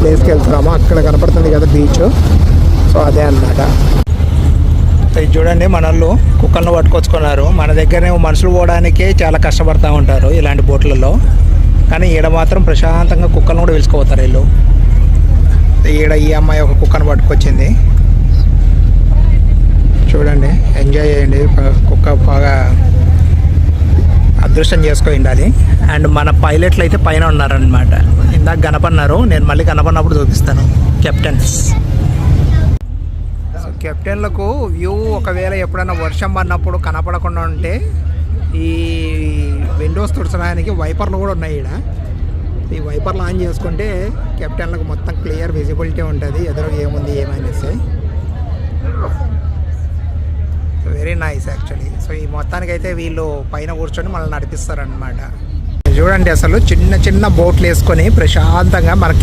ప్లేస్కి వెళ్తున్నాము అక్కడ కనపడుతుంది కదా బీచ్. సో అదే అన్నమాట. ఇది చూడండి మనల్ని కుక్కలను పట్టుకొచ్చుకున్నారు. మన దగ్గరనే మనుషులు పోవడానికే చాలా కష్టపడుతూ ఉంటారు ఇలాంటి బోట్లలో. కానీ ఈడ మాత్రం ప్రశాంతంగా కుక్కలను కూడా పిలుచుకుపోతారు వీళ్ళు. ఈడ ఈ అమ్మాయి ఒక కుక్కను పట్టుకొచ్చింది. చూడండి ఎంజాయ్ చేయండి. కుక్క బాగా అదృష్టం చేసుకొని ఉండాలి. అండ్ మన పైలట్లు అయితే పైన ఉన్నారనమాట ఇందాక కనపడినారు నేను మళ్ళీ కనపడినప్పుడు చూపిస్తాను. కెప్టెన్స్. సో కెప్టెన్లకు వ్యూ ఒకవేళ ఎప్పుడైనా వర్షం పడినప్పుడు కనపడకుండా ఉంటే ఈ విండోస్ తుడచడానికి వైపర్లు కూడా ఉన్నాయి ఇక్కడ ఈ వైపర్లు ఆన్ చేసుకుంటే కెప్టెన్లకు మొత్తం క్లియర్ విజిబిలిటీ ఉంటుంది ఎదురు ఏముంది ఏమనేసి వెరీ నైస్ యాక్చువల్లీ సో ఈ మొత్తానికి అయితే వీళ్ళు పైన కూర్చొని మనల్ని నడిపిస్తారనమాట చూడండి అసలు చిన్న చిన్న బోట్లు వేసుకొని ప్రశాంతంగా మనకి